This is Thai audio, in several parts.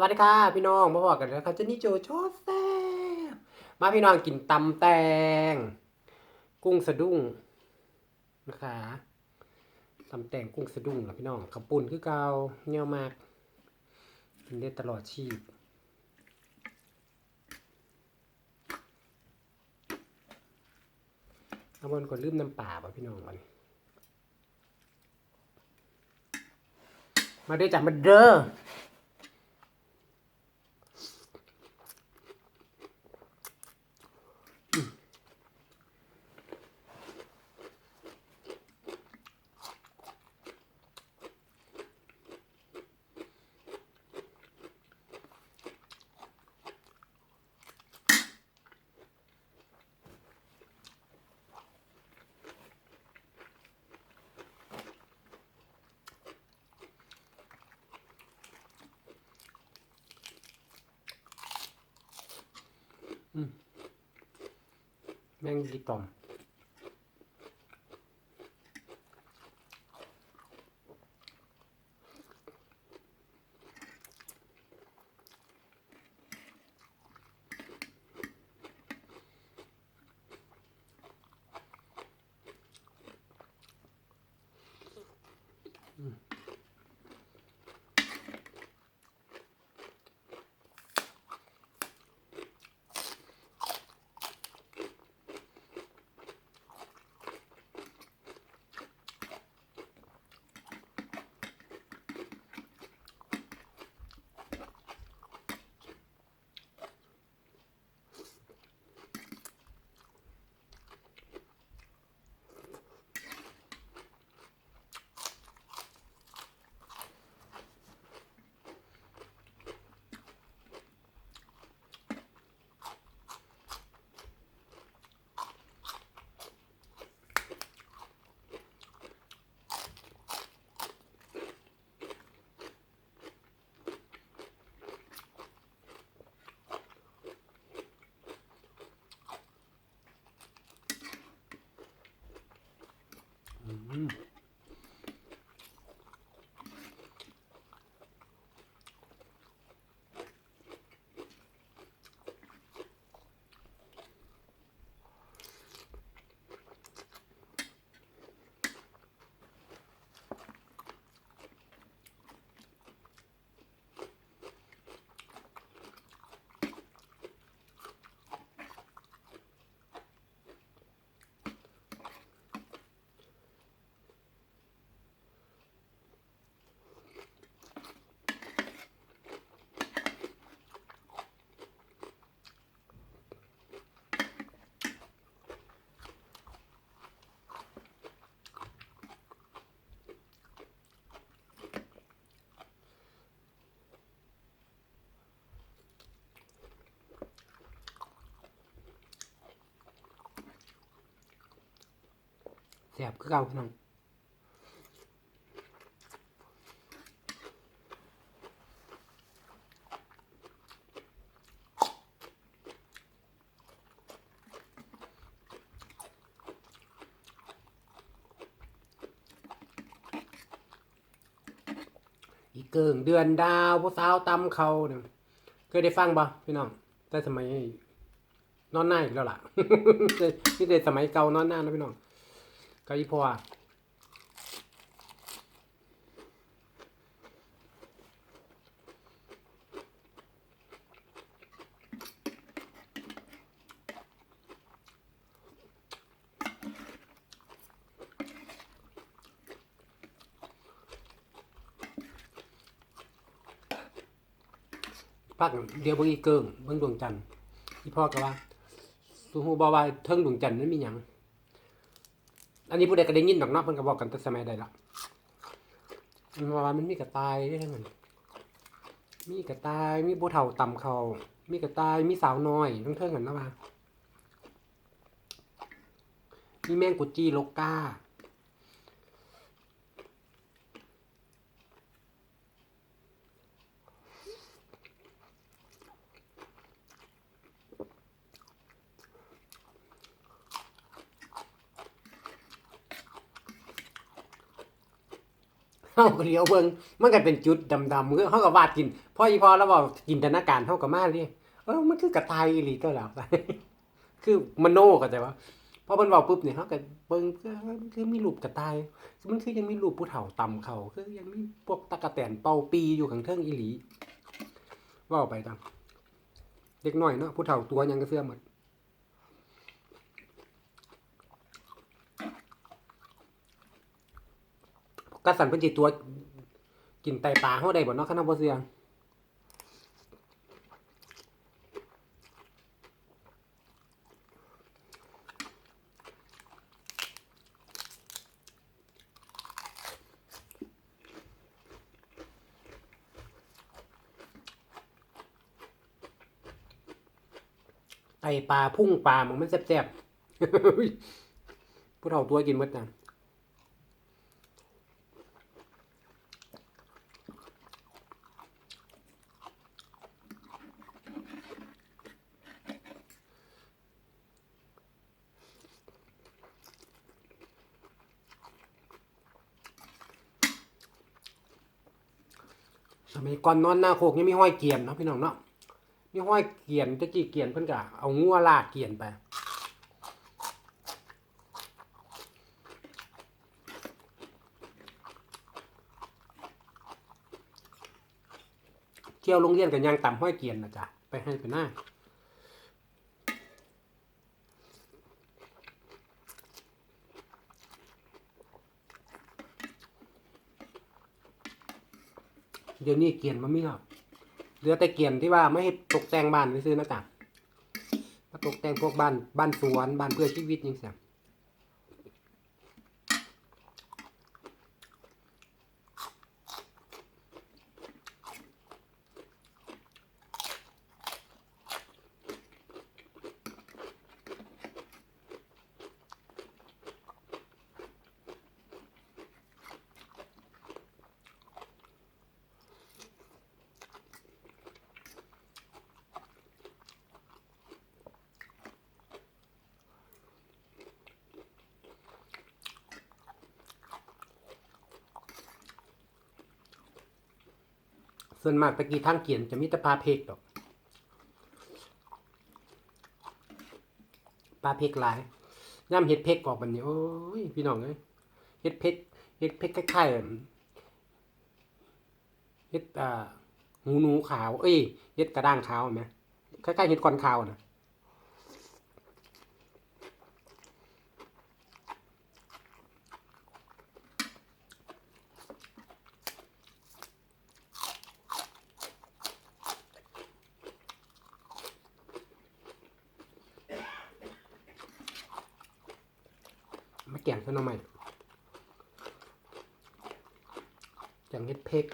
วัสดีค่ะพี่น้องมาบอกกันแล้วครับเจนนี่โจโชแซ่บมาพี่น้องกินตำแตง กุ้งสะดุ้งนะคะตำแตงกุ้งสะดุ้งเหรอพี่น้องขับปุ่นคือเกาเงี้ยวมาก กินได้ตลอดชีพเอาบนก่อนลืมน้ำป่าป่ะพี่น้องวันมาด้วยจ้ะมาเด้อ แม่งดีต่อม แซ่บคือเก่าพี่น้องอีกเกิงเดือนดาวผู้สาวตำเขาเนี่ยเคยได้ฟังบ่พี่น้องแต่สมัยนอนหน้าอีกแล้วล่ะนี่เด็สมัยเก่านอนหน้านะพี่น้อง ก็อีพ่อพักเดียวเบิ่งอีเกิงเบิ่งดวงจันทร์อีพ่อก็ว่าสูฮูบ่ว่าเทิงดวงจันทร์นั้นมีหยัง อันนี้ผู้ใดก็ได้ยินดอกเนาะเพิ่นก็บอกกันแต่สมัยใดละมันว่ามันมีกระต่ายด้วยมันมีกระต่ายมีผู้เฒ่าต่ำเขา มีกระต่ายมีสาวน้อยทั้งเทิงกันนะว่ามีแมงกุจีโลกา เฮาก็เลี้ยวเบิ่งมันก็เป็นจุดดำๆคือเฮาก็วาดกินพออีพอแล้วบอกจินตนาการเฮาก็มาเลยเออมันคือกระต่ายอีหลีก็แล้วคือมโนก็แต่ว่าพอเพิ่นเว้าปุ๊บเนี่ยเฮาก็เบิ่งคือมีรูปกระต่ายมันคือยังมีรูปผู้เฒ่าต่ำเขาคือยังมีพวกตะกะแตนเป่าปีอยู่ข้างเทิงอีหลีเว้าไปตามเด็กน้อยเนาะผู้เฒ่าตัวยังก็เสื้อหมด กระสันเป็นจิตตัว กินไตปลาเฮาได้บ่เนาะคณะบ่เสียงไตปลาพุ่งปลามันมันแซ่บๆผู้เฒ่าตัวกินหมดนะ สมัยก่อนนอนหน้าโคกยังมีห้อยเกียนเนาะพี่น้องเนาะมีห้อยเกียนตะกี้เกียนเพิ่นกะเอางัวลากเกียนไปเที่ยวโรงเรียนกันยางต่ำห้อยเกียนนะจ๊ะไปให้ไปหน้า เดี๋ยวนี้เกียนมันไม่หรอกเหลือแต่เกียนที่ว่าไม่ให้ตกแต่งบ้านไปซื้อนะจ๊ะมาตกแต่งพวกบ้านบ้านสวนบ้านเพื่อชีวิตยังเสีย ส่วนมากตะกี้ทางเกียนจะมีแต่ปลาเพกดอก ปลาเพกหลายย่ำเห็ดเพกออกบันนี้โอ้ยพี่น้องเอ้ยเห็ดเพกเห็ดเพกคล้ายๆเห็ดอ่าหูหนูขาว เอ้ยเห็ดกระด้างขาวไหมคล้ายๆเห็ดกอนขาวนะ มาแกงซะหน่อไหมแกงเห็ดเพก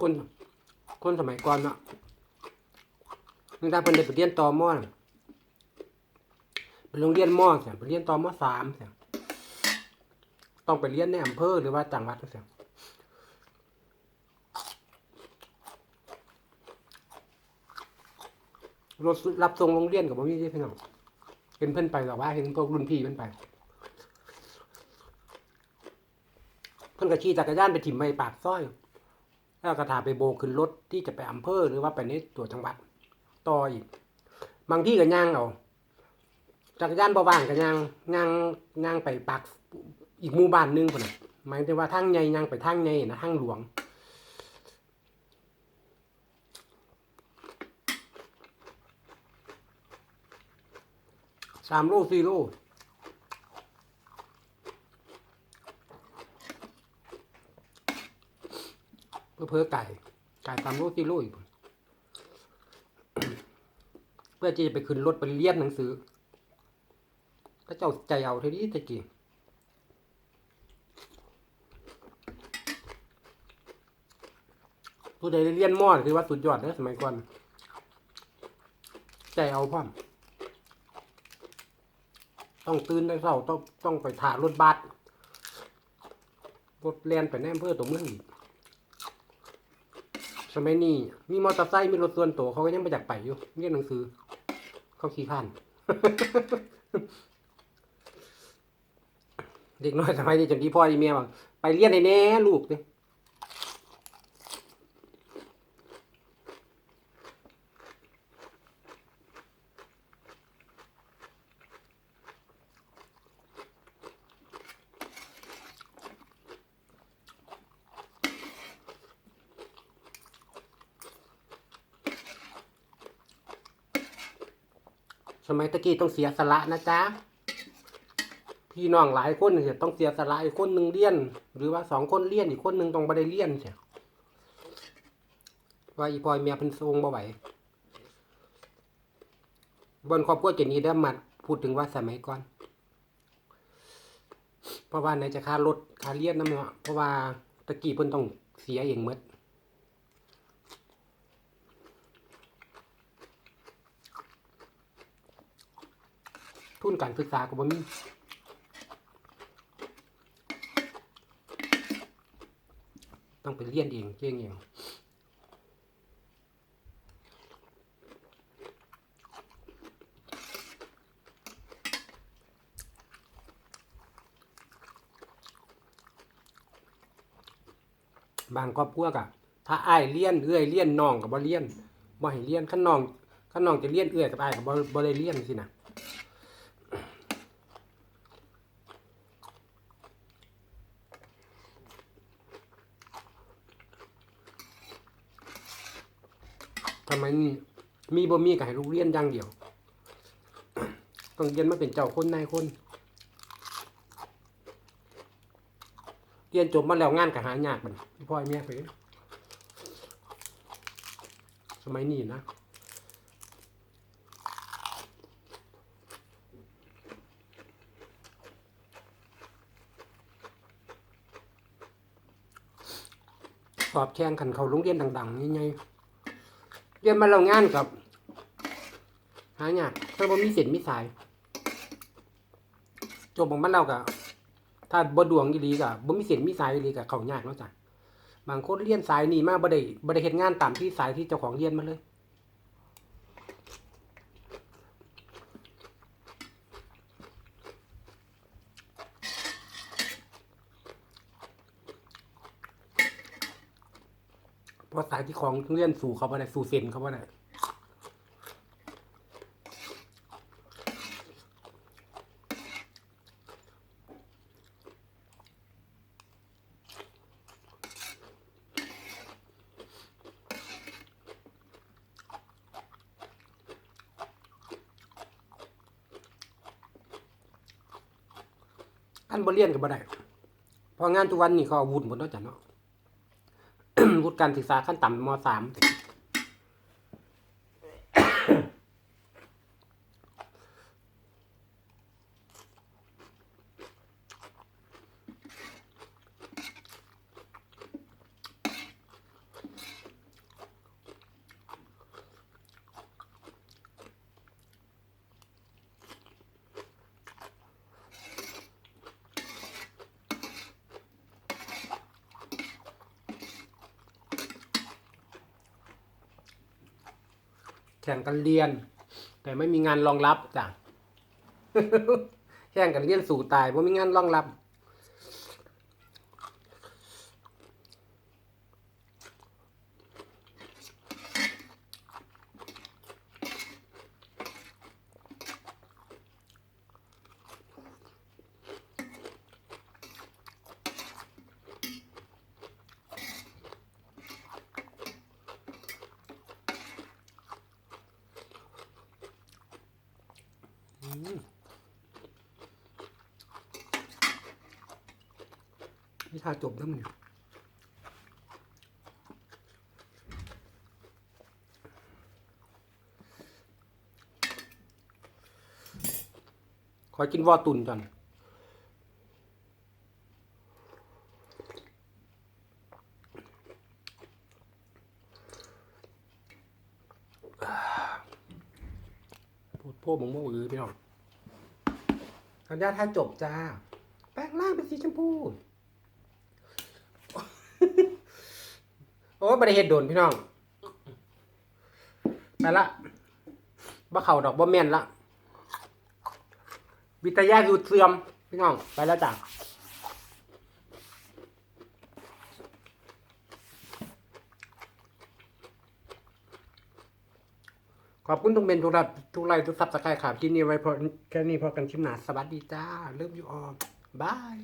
คน คนสมัยก่อนเนาะนึกได้เพิ่นได้ไปเรียนต่อมอนะไปโรงเรียนมอเสียไปเรียนต่อมอสามเสียต้องไปเรียนในอำเภอหรือว่าจังหวัดเสียรถรับส่งโรงเรียนกับบ่มีที่พี่น้องเห็นเพิ่อนไปหรอกว่าเห็นพวกรุ่นพี่เพิ่อนไป เพิ่อนก็ขี่จักรยานไปถิ่มไปปากซอย แล้วก็ถาไปโบกขึ้นรถที่จะไปอำเภอหรือว่าไปในตัวจังหวัดต่ออีก บางที่ก็ย่างเอาจักรยานบ่ว่างก็ย่างย่างย่างไปปากอีกหมู่บ้านหนึงพุ่นน่ะหมายถึงว่าทางใหญ่ย่างไปทางใหญ่นะทางหลวงสามโลสี่โล เพื่อเพื่อไก่ไก่ตามโลกิโลอีกเพื่อที่จะไปขึ้นรถไปเรียนหนังสือก็เจ้าใจเอาเท่านี้ตะกี้ผู้ใดเรียนมอดคือว่าสุดยอดเด้อสมัยก่อน ใจเอาพร้อมต้องตื่นได้เช้าต้องต้องไปถ่ารถบัสรถเรียนไปแน่เพื่อตัวเมืองอีก มัยนี้มีมอเตอร์ไซค์มีรถส่วนตัวเขาก็ยังไปอยากไปอยู่เรียนหนังสือ เขาขี่ข้านเด็กน้อยสมัยนี้จนที่พ่อที่แม่บอกไปเรียนในแน่ลูกเนี่ย สมัยตะกี้ต้องเสียสละนะจ๊ะพี่น้องหลายคนเนี่ยต้องเสียสละอีกคนหนึ่งเลี้ยน หรือว่าสองคนเลี้ยนอีกคนหนึ่งต้องบ่ได้เลี้ยนใช่ว่าอีพอยเมียเพิ่นทรงบ่ไหวบนครอบครัวเจนี้ได้มาพูดถึงว่าสมัยก่อนเพราะว่าไหนจะค่ารถค่าเลี้ยนน้ำเนาะเพราะว่าตะกี้เพิ่นต้องเสียเองหมด ทุนการศึกษาก็บ่มีต้องไปเรียนเองเก่งเองบางครอบครัวกะถ้าอ้ายเลี้ยนเอื้อยเลี้ยนน้องก็บ่เลี้ยนบ่ให้เลี้ยนคันน้องคันน้องจะเลี้ยนเอื้อยกับอ้ายก็บ่บ่ได้เลี้ยนสินะ ทำไมนี่มีบ่มีก็ให้ลูกเรียนอย่างเดียว ต้องเรียนมาเป็นเจ้าคนนายคน เรียนจบมาแล้วงานก็หายากมันพ่อยเมียไปสมัยนี้นะสอบแข่งขันเขาโรงเรียนดังๆนี่ไง เรียนมาเรางานกับ หายากถ้าบ่มีเส้นมีสาย จบของมันเรากับถ้าบ่ดวงอีหลีกับบ่มีเส้นมีสายอีหลีกับเขายากเนาะจ้ะบางคนเรียนสายนี่มาบ่ได้บ่ได้เฮ็ดงานตามที่สายที่เจ้าของเรียนมาเลย เพราะสายที่ของเรียนสู่เขาบ่ได้สู่เส้นเขาบ่ได้อันบ่เรียนก็บ่ได้พองานทุกวันนี่เขาเอาวุฒิหมดเนาะจ้ะเนาะ วุฒิการศึกษาขั้นต่ำม .3 แข่งกันเรียน แต่ไม่มีงานรองรับจ้ะแข่งกันเรียนสู่ตายเพราะมีงานรองรับ นี่ทาจบแล้วมันเนี่ยขอกินวอตุนก่อนพูดโพ่บงโม่อือ พี่น้องทันยาท่าจบจ้า แปลงร่างเป็นสีชมพู โอ้ยบริเหตุโดนพี่น้อง ไปละบ่เข่าดอกบ่แม่นละ วิทยาสูดเสื่อม พี่น้อง ไปแล้วจ้ะ ขอบคุณทุกเมนทุกรับทุกไลน์ทุกซับสไครต์ครับที่นี่ไว้พอแค่นี้พอกันชิมหนาสวัสดีจ้า เริ่มอยู่ออมบาย